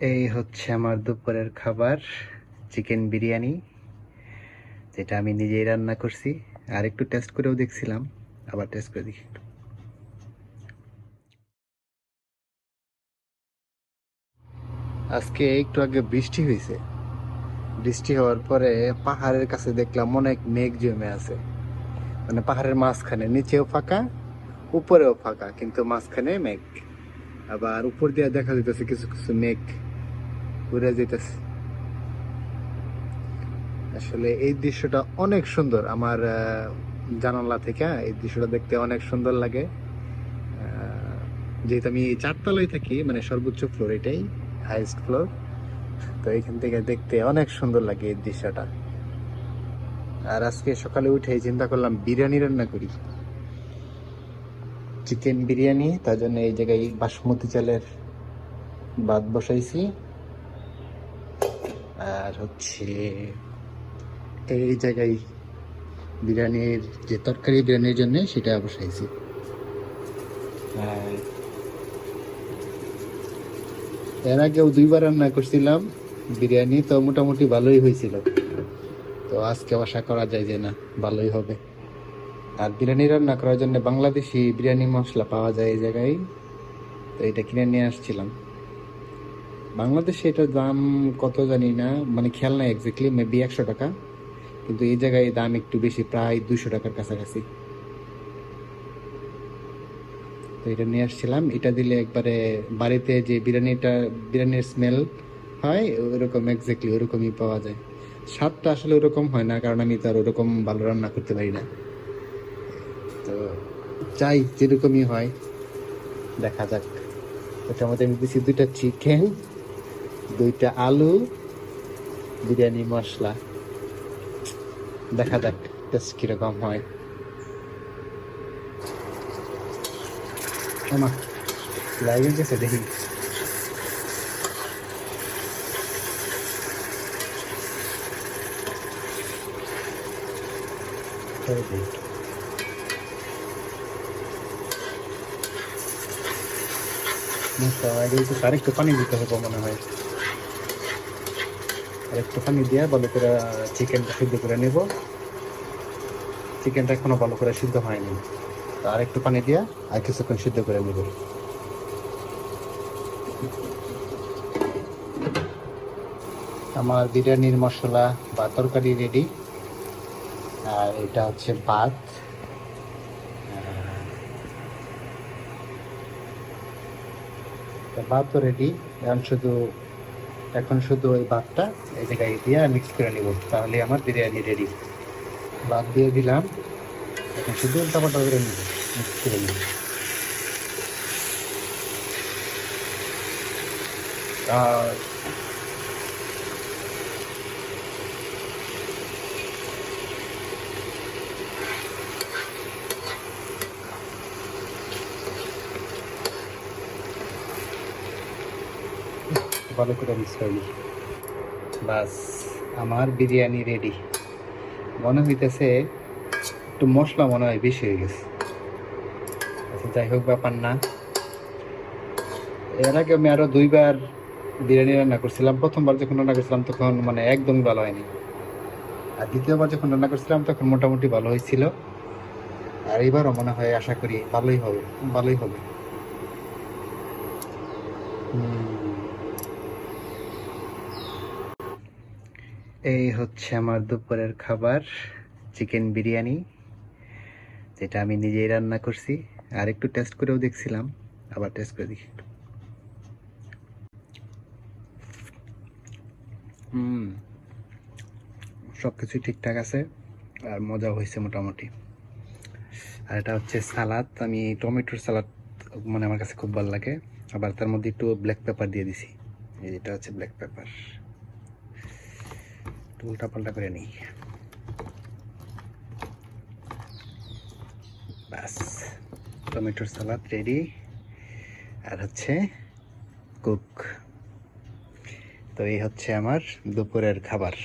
এই হচ্ছে আমার দুপুরের খাবার, চিকেন বিরিয়ানি, যেটা আমি নিজেই রান্না করছি। আর একটু টেস্ট করেও দেখছিলাম, আবার টেস্ট করে দেখি। আজকে একটু আগে বৃষ্টি হয়েছে। বৃষ্টি হওয়ার পরে পাহাড়ের কাছে দেখলাম অনেক মেঘ জমে আছে। মানে পাহাড়ের মাঝখানে, নিচেও ফাঁকা, উপরেও ফাঁকা, কিন্তু মাঝখানে মেঘ। আবার উপর দিয়ে দেখা যেতেছে কিছু কিছু মেঘ। ঘুরে যেতেছে আসলে এই দৃশ্যটা অনেক সুন্দর। আমার জানালা থেকে এই দৃশ্যটা দেখতে অনেক সুন্দর লাগে। যেহেতু আমি চারতলায় থাকি মানে সর্বোচ্চ ফ্লোর এটাই হাইস্ট ফ্লোর তো এখান থেকে দেখতে অনেক সুন্দর লাগে এই দৃশ্যটা। আর আজকে সকালে উঠে চিন্তা করলাম বিরিয়ানি রান্না করি। চিকেন বিরিয়ানি, তার জন্য এই জায়গায় বাসমতি চালের ভাত বসাইছি। আর হচ্ছে এই জায়গায় বিরিয়ানির যে তরকারি বিরিয়ানির জন্য সেটা বসাইছি। এর আগেও দুইবার রান্না করছিলাম, বিরিয়ানি তো মোটামুটি ভালোই হয়েছিল। তো আজকে আশা করা যায় যে না, ভালোই হবে। আর বিরিয়ানি রান্না করার জন্য বাংলাদেশি বিরিয়ানি মশলা পাওয়া যায় এই জায়গায়, তো এটা কিনে নিয়ে আসছিলাম। বাংলাদেশে এটার দাম কত জানি না মানে খেয়াল নাই এক্স্যাক্টলি মেবি একশো টাকা। কিন্তু এই জায়গায় দাম একটু বেশি, প্রায় দুশো টাকার কাছাকাছি। তো এটা নিয়ে আসছিলাম। এটা দিলে একবারে বাড়িতে যে বিরিয়ানিটা, বিরিয়ানির স্মেল হয়, ওরকম এক্স্যাক্টলি ওরকমই পাওয়া যায়। স্বাদটা আসলে ওরকম হয় না, কারণ আমি তো আর ওরকম ভালো রান্না করতে পারি না। তো চাই যেরকমই হয়, দেখা যাক। ওটার মধ্যে আমি দিচ্ছি দুইটা চিকেন দুইটা আলু, বিরিয়ানি, মশলা। দেখা যাক, টেস্ট কীরকম হয়। আমা লাগে গেছে দেখি। আরেকটু পানি দিতে হবে মনে হয়। আরেকটু পানি দিয়ে ভালো করে চিকেনটা সিদ্ধ করে নেব। চিকেনটা এখনও ভালো করে সিদ্ধ হয়নি। আর আরেকটু পানি দিয়ে আর কিছুক্ষণ সিদ্ধ করে নেব। আমার বিরিয়ানির মশলা বা তরকারি রেডি আর এটা হচ্ছে ভাত। ভাত তো রেডি এখন শুধু এখন শুধু ওই ভাতটা এই জায়গায় দিয়ে মিক্স করে নিব। তাহলে আমার বিরিয়ানি রেডি ভাত দিয়ে দিলাম। এখন শুধু উল্টাপাল্টা করে নিব। মিক্স করে নিব। আর ভালো করে মিক্স করে বাস, আমার বিরিয়ানি রেডি মনে হইতেছে একটু মশলা মনে হয় বেশি হয়ে গেছে। আচ্ছা যাই হোক ব্যাপার না। এর আগে আমি আরও দুইবার বিরিয়ানি রান্না করছিলাম। প্রথমবার যখন রান্না করছিলাম তখন মানে একদমই ভালো হয়নি। আর দ্বিতীয়বার যখন রান্না করছিলাম তখন মোটামুটি ভালো হয়েছিল। আর এবারও মনে হয় আশা করি ভালোই হবে ভালোই হবে। হুম এই হচ্ছে আমার দুপুরের খাবার, চিকেন বিরিয়ানি, যেটা আমি নিজেই রান্না করছি। আর একটু টেস্ট করেও দেখছিলাম, আবার টেস্ট করে দেখি। হুম সব কিছুই ঠিকঠাক আছে, আর মজা হয়েছে মোটামুটি। আর এটা হচ্ছে সালাদ, আমি টমেটোর সালাদ মানে আমার কাছে খুব ভালো লাগে। আবার তার মধ্যে একটু ব্ল্যাক পেপার দিয়ে দিছি। এই যেটা হচ্ছে ব্ল্যাক পেপার উল্টা পাল্টা করে নিই। ব্যাস, টমেটোর সালাদ রেডি আর হচ্ছে কুক তো এই হচ্ছে আমার দুপুরের খাবার।